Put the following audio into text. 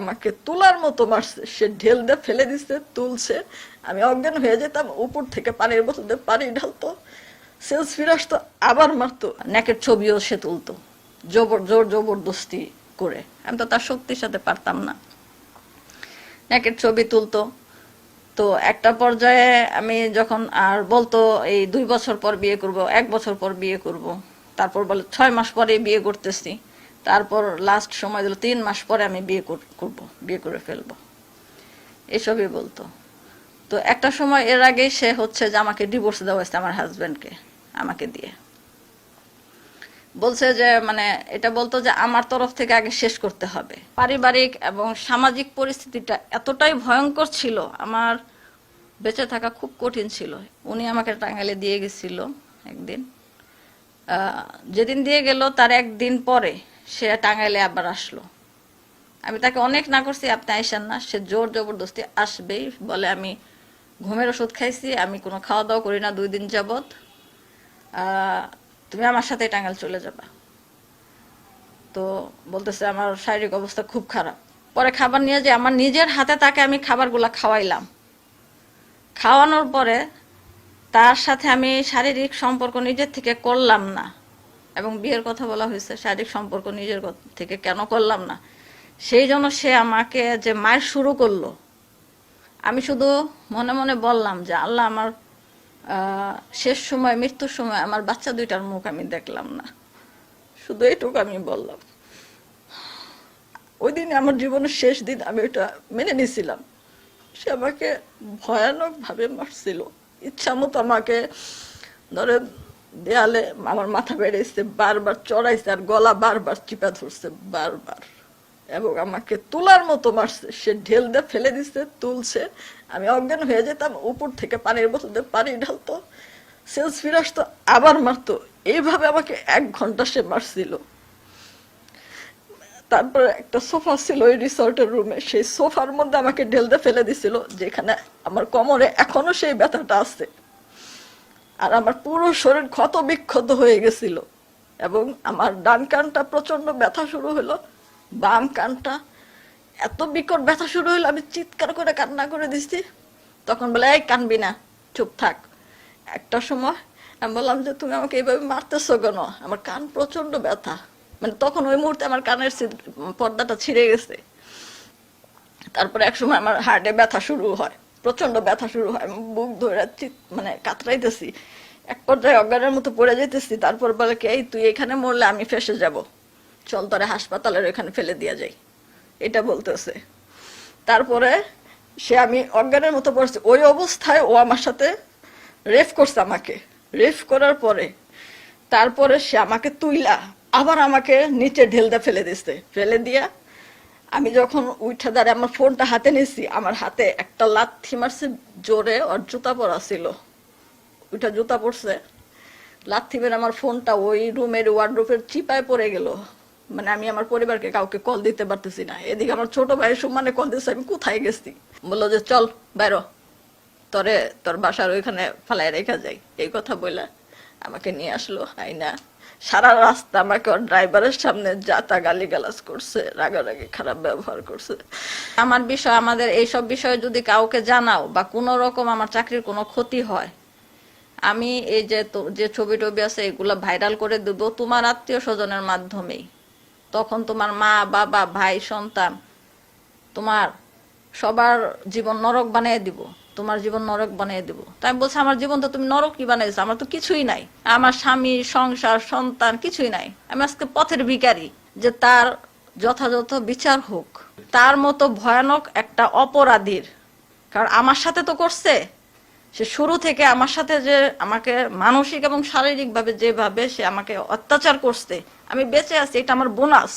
আমাকে তোলার মতো মারছে। সে ঢেল দিয়ে ফেলে দিচ্ছে তুলছে। আমি অজ্ঞান হয়ে যেতাম, উপর থেকে পানির বোতল দিয়ে পানি ঢালতো সেন্স ফিরে আসতো, আবার মারতো। নেকের ছবিও সে তুলতো, জবর, জোর জবরদস্তি করে। আমি তো তার শক্তির সাথে পারতাম না। নেকের ছবি তুলতো। তো একটা পর্যায়ে আমি যখন আর বলতো, এই দুই বছর পর বিয়ে করব, এক বছর পর বিয়ে করব। তারপর বলে, ছয় মাস পরে বিয়ে করতেছি। তারপর লাস্ট সময় দিল, তিন মাস পরে আমি বিয়ে কর- করব, বিয়ে করে ফেলব। এসবই বলতো। তো একটা সময় এর আগেই সে হচ্ছে যে আমাকে ডিভোর্স দেওয়া হয়েছে আমার হাজব্যান্ডকে আমাকে দিয়ে। বলছে যে মানে এটা বলতো যে আমার তরফ থেকে আগে শেষ করতে হবে। পারিবারিক এবং সামাজিক পরিস্থিতিটা এতটাই ভয়ঙ্কর ছিল, আমার বেঁচে থাকা খুব কঠিন ছিল। উনি আমাকে টাঙ্গাইলে দিয়ে গেছিল একদিন। যেদিন দিয়ে গেল তার একদিন পরে সে টাঙ্গাইলে আবার আসলো। আমি তাকে অনেক না করছি, আপনি আইসান না, সে জোর জবরদস্তি আসবেই, বলে আমি ঘুমের ওষুধ খাইছি, আমি কোনো খাওয়া দাওয়া করি না, দুই দিন যাবৎ। তুমি আমার সাথে টাঙ্গাইল চলে যাবা। তো বলতেছে, আমার শারীরিক অবস্থা খুব খারাপ। পরে খাবার নিয়ে যে আমার নিজের হাতে তাকে আমি খাবারগুলা খাওয়াইলাম। খাওয়ানোর পরে তার সাথে আমি শারীরিক সম্পর্ক নিজের থেকে করলাম না। এবং বিয়ের কথা বলা হয়েছে, শারীরিক সম্পর্ক নিজের থেকে কেন করলাম না? সেই জন্য সে আমাকে যে মায়ের শুরু করল, আমি শুধু মনে মনে বললাম যে, আল্লাহ আমার শেষ সময়, মৃত্যুর সময় আমার বাচ্চা দুইটার মুখ আমি দেখলাম না। শুধু এইটুকু আমি বললাম। ওই দিন আমার জীবনের শেষ দিন, আমি ওটা মেনে নিয়েছিলাম সে আমাকে ভয়ানক ভাবে মারছিল। ইচ্ছা মতো আমাকে ধরে দেয়ালে আমার মাথা বেড়েছে, বারবার চড়াইছে আর গলা বারবার চিপা ধরছে, বারবার। এবং আমাকে তোলার মতো মারছে, সে ঢেল দিয়ে ফেলে দিচ্ছে তুলছে। আমি অজ্ঞান হয়ে যেতাম, উপর থেকে পানির বোতল দিয়ে পানি ঢালতো সেন্স ফিরে আসতো, আবার মারতো। এইভাবে আমাকে এক ঘণ্টা সে মারছিল। তারপরে একটা সোফা ছিল ওই রিসর্টের রুমে, সেই সোফার মধ্যে আমাকে ঢেলতে ফেলে দিছিল, যেখানে আমার কোমরে এখনও সেই ব্যথাটা আছে। আর আমার পুরো শরীর ক্ষত বিক্ষত হয়ে গেছিল। এবং আমার ডান কানটা প্রচণ্ড ব্যথা শুরু হলো। বাম কানটা এত বিকট ব্যথা শুরু হলো, আমি চিৎকার করে কান্না করে দিছি। তখন বলে, এই, কানবি না, চুপ থাক। একটা সময় আমি বললাম যে, তুমি আমাকে এইভাবে মারতেছো কেন? আমার কান প্রচণ্ড ব্যথা। মানে তখন ওই মুহূর্তে আমার কানের পর্দাটা ছিঁড়ে গেছে। তারপরে এক সময় আমার হার্টে ব্যথা শুরু হয়। প্রচণ্ড ব্যথা শুরু হয়। বুক ধরে মানে কাতরাইতেছি। এক পর্যায়ে অজ্ঞানের মতো পড়ে যেতেছি তারপর বলে কি, এই তুই এখানে মরলে আমি ফেসে যাব। চল তোরে হাসপাতালের এখানে ফেলে দিয়া যাই। এটা বলতেছে। তারপরে সে আমি অজ্ঞানের মতো পড়ছি। ওই অবস্থায় ও আমার সাথে রেফ করছে আমাকে। রেফ করার পরে, তারপরে সে আমাকে তুইলা, আবার আমাকে নিচে ঢেলদা ফেলে দিচ্ছে ফেলে দিয়া আমি যখন উঠে দাঁড়িয়ে আমার ফোনটা হাতে নিছি, আমার হাতে একটা লাথি মারছে, জোরে ওর জুতা পরা ছিল। ওইটা জুতা পড়ছে লাথি মেরে আমার ফোনটা ওই রুমের ওয়ার্ড্রোপের চিপায় পড়ে গেল। মানে আমি আমার পরিবারকে কাউকে কল দিতে পারতেছি না। এদিকে আমার ছোট ভাই সমানে কল দিচ্ছে আমি কোথায় গেছি? বলল যে, চল, বাইরো তরে তোর বাসার ওইখানে ফালাই রেখা যাই। এই কথা বলে আমাকে নিয়ে আসলো আইনা সারা রাস্তা আমাকে ওর ড্রাইভারের সামনে যাতা গালি গালাজ করছে, রাগারাগি খারাপ ব্যবহার করছে। আমার বিষয়, আমাদের এইসব বিষয়ে যদি কাউকে জানাও বা কোনো রকম আমার চাকরির কোনো ক্ষতি হয়, আমি এই যে যে ছবি টবি আছে এগুলো ভাইরাল করে দেব তোমার আত্মীয় স্বজনের মাধ্যমেই। তখন তোমার মা, বাবা, ভাই, সন্তান, তোমার সবার জীবন নরক বানিয়ে দিব, তোমার জীবন নরক বানিয়ে দিব। তাই আমি বলছি, আমার জীবন তো তুমি নরক কি বানিয়েছো, আমার তো কিছুই নাই। আমার স্বামী, সংসার, সন্তান কিছুই নাই। আমি আজকে পথের ভিখারি যে তার যথাযথ বিচার হোক। তার মতো ভয়ানক একটা অপরাধীর। কারণ আমার সাথে তো করছে। সে শুরু থেকে আমার সাথে যে আমাকে মানসিক এবং শারীরিক ভাবে যেভাবে সে আমাকে অত্যাচার করছে, আমি বেঁচে আছি, এটা আমার বোনাস।